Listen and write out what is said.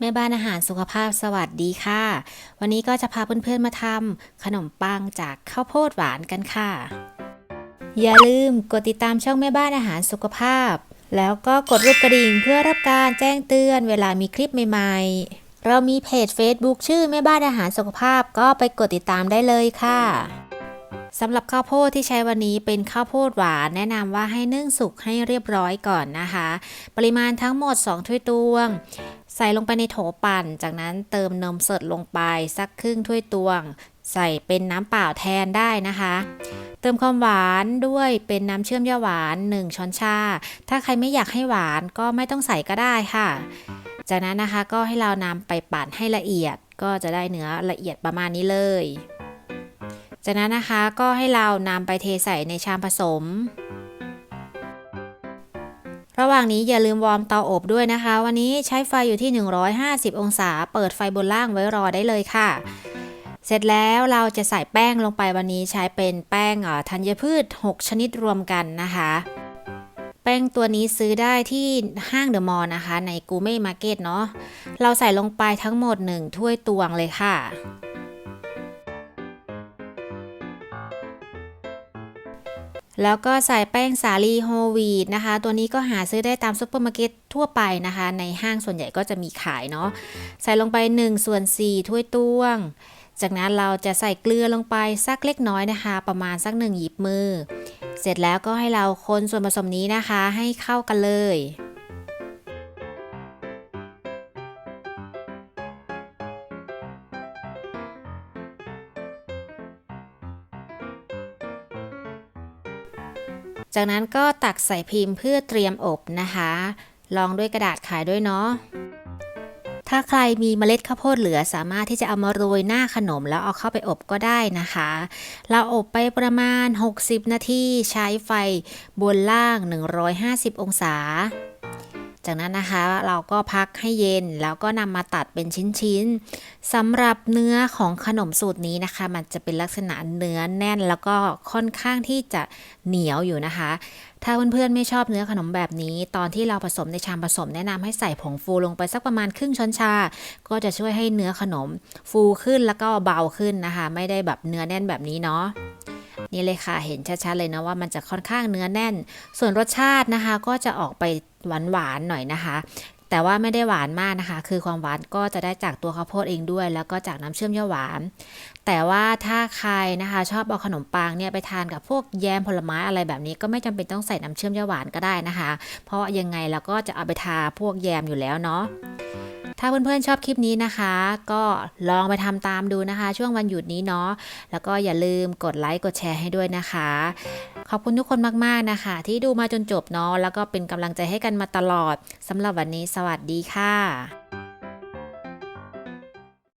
แม่บ้านอาหารสุขภาพสวัสดีค่ะ วันนี้ก็จะพาเพื่อนๆมาทำขนมปังจากข้าวโพดหวานกันค่ะ อย่าลืมกดติดตามช่องแม่บ้านอาหารสุขภาพ แล้วก็กดรูปกระดิ่งเพื่อรับการแจ้งเตือนเวลามีคลิปใหม่ๆ เรามีเพจ Facebook ชื่อแม่บ้านอาหารสุขภาพก็ไปกดติดตามได้เลยค่ะ สำหรับข้าวโพดที่ใช้วันนี้เป็นข้าวโพดหวานแนะนำว่าให้นึ่งสุกให้เรียบร้อยก่อนนะคะ ปริมาณทั้งหมด 2 ถ้วยตวง ใส่ลงไปในโถปั่น จากนั้นเติมนมสดลงไปสักครึ่งถ้วยตวง ใส่เป็นน้ำเปล่าแทนได้นะคะ เติมความหวานด้วยเป็นน้ำเชื่อมย่าหวาน 1 ช้อนชา ถ้าใครไม่อยากให้หวานก็ไม่ต้องใส่ก็ได้ค่ะ จากนั้นนะคะก็ให้เรานำไปปั่นให้ละเอียดก็จะได้เนื้อละเอียดประมาณนี้เลย จากนั้นนะคะก็ให้เรานำไปเทใส่ในชามผสม ระหว่างนี้อย่าลืมวอร์มเตาอบด้วยนะคะ วันนี้ใช้ไฟอยู่ที่ 150 องศา เปิดไฟบนล่างไว้รอได้เลยค่ะ เสร็จแล้วเราจะใส่แป้งลงไปวันนี้ใช้เป็นแป้งธัญพืช 6 ชนิดรวมกันนะคะแป้งตัวนี้ซื้อได้ที่ห้างเดอะมอลล์นะคะ ในกูเม่มาร์เก็ตเนาะ เราใส่ลงไปทั้งหมด 1 ถ้วยตวงเลยค่ะ แล้วก็ใส่แป้งสาลีโฮลวีตนะคะ ตัวนี้ก็หาซื้อได้ตามซุปเปอร์มาร์เก็ตทั่วไปนะคะ ในห้างส่วนใหญ่ก็จะมีขายเนาะ ใส่ลงไป1ส่วน4ถ้วยตวง จากนั้นเราจะใส่เกลือลงไปสักเล็กน้อยนะคะ ประมาณสักหนึ่งหยิบมือ เสร็จแล้วก็ให้เราคนส่วนผสมนี้นะคะให้เข้ากันเลย จากนั้นก็ตักใส่พิมพ์เพื่อเตรียมอบนะคะ ลองด้วยกระดาษขายด้วยเนาะถ้าใครมีเมล็ดข้าวโพดเหลือสามารถที่จะเอามาโรยหน้าขนมแล้วเอาเข้าไปอบก็ได้นะคะ เราอบไปประมาณ 60 นาทีใช้ไฟบนล่าง 150 องศา จากนั้นนะคะเราก็พักให้เย็นแล้วก็นำมาตัดเป็นชิ้นๆสำหรับเนื้อของขนมสูตรนี้นะคะ มันจะเป็นลักษณะเนื้อแน่นแล้วก็ค่อนข้างที่จะเหนียวอยู่นะคะ ถ้าเพื่อนๆไม่ชอบเนื้อขนมแบบนี้ ตอนที่เราผสมในชามผสมแนะนำให้ใส่ผงฟูลงไปสักประมาณครึ่งช้อนชา ก็จะช่วยให้เนื้อขนมฟูขึ้นแล้วก็เบาขึ้นนะคะ ไม่ได้แบบเนื้อแน่นแบบนี้เนาะ นี่เลยค่ะเห็นชัดๆเลยนะว่ามันจะค่อนข้างเนื้อแน่น ส่วนรสชาตินะคะก็จะออกไปหวานๆหน่อยนะคะแต่ว่าไม่ได้หวานมากนะคะ คือความหวานก็จะได้จากตัวข้าวโพดเองด้วย แล้วก็จากน้ำเชื่อมย่าหวาน แต่ว่าถ้าใครนะคะ ชอบเอาขนมปังเนี่ยไปทานกับพวกแยมผลไม้อะไรแบบนี้ ก็ไม่จำเป็นต้องใส่น้ำเชื่อมย่าหวานก็ได้นะคะ เพราะยังไงเราก็จะเอาไปทาพวกแยมอยู่แล้วเนาะ ถ้าเพื่อนๆชอบคลิปนี้นะคะ ก็ลองไปทำตามดูนะคะ ช่วงวันหยุดนี้เนาะแล้วก็อย่าลืมกดไลค์กดแชร์ให้ด้วยนะคะ ขอบคุณทุกคนมากๆนะคะ ที่ดูมาจนจบเนาะแล้วก็เป็นกำลังใจให้กันมาตลอดสำหรับวันนี้สวัสดีค่ะ